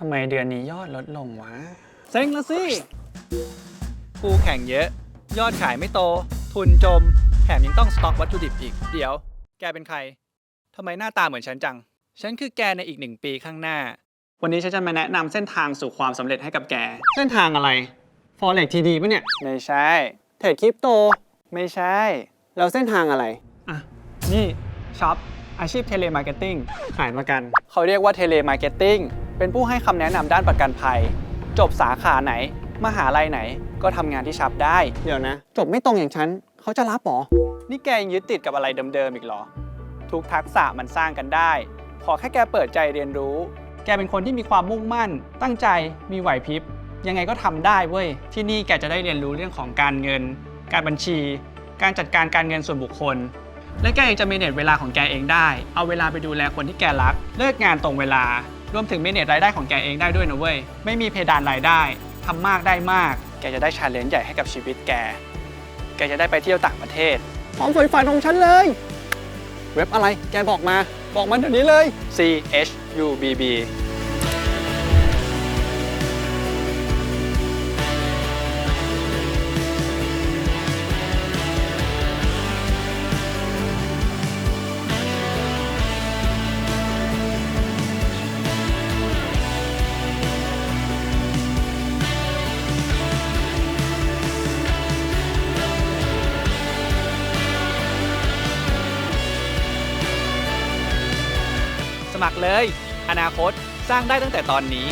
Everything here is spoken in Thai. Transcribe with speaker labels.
Speaker 1: ทำไมเดือนนี้ยอดลดลงวะ
Speaker 2: เซ็งละสิคู่แข่งเยอะ ยอดขายไม่โต ทุนจม แถมยังต้องสต็อกวัตถุดิบอีก เดี๋ยว แกเป็นใครทำไมหน้าตาเหมือนฉันจัง ฉันคือแกในอีกหนึ่งปีข้างหน้า
Speaker 1: วันนี้ฉันจะมาแนะนำเส้นทางสู่ความสำเร็จให้กับแก เส้นทางอะไร Forex TD ปะเนี่ย
Speaker 3: ไม่ใช่ เทรดคริปโต ไม่ใช่ แล้วเส้นทางอะไร
Speaker 1: อะ นี่ช็อปอาชีพเทเลมาร์เก็ตติ้งขายประกัน
Speaker 3: เขาเรียกว่าเทเลมาร์เก็ตติ้ง เป็นผู้ให้คำแนะนำด้านประกันภัย จบสาขาไหน มหาลัยไหนก็ทำงานที่ชับได้
Speaker 1: เดี๋ยวนะ
Speaker 3: จบไม่ตรงอย่างฉันเขาจะรับหรอ นี่แกยังยึดติดกับอะไรเดิมๆอีกเหรอ ทุกทักษะมันสร้างกันได้ ขอแค่แกเปิดใจเรียนรู้
Speaker 1: แกเป็นคนที่มีความมุ่งมั่น ตั้งใจ มีไหวพริบ ยังไงก็ทำได้เว้ย ที่นี่แกจะได้เรียนรู้เรื่องของการเงิน การบัญชี การจัดการการเงินส่วนบุคคล และแกยังจะเมเนจเวลาของแกเองได้ เอาเวลาไปดูแลคนที่แกรัก เลิกงานตรงเวลา รวมถึงเมเนจรายได้ของแกเองได้ด้วยนะเว้ย ไม่มีเพดานรายได้ทำมากได้มาก
Speaker 3: แกจะได้ชาเลนจ์ใหญ่ให้กับชีวิตแก แกจะได้ไปเที่ยวต่างประเทศ
Speaker 1: ความฝันฝันของฉันเลย
Speaker 3: เว็บอะไร แกบอกมา บอกมาเดี๋ยวนี้เลย C H U B B
Speaker 2: สมัครเลย อนาคตสร้างได้ตั้งแต่ตอนนี้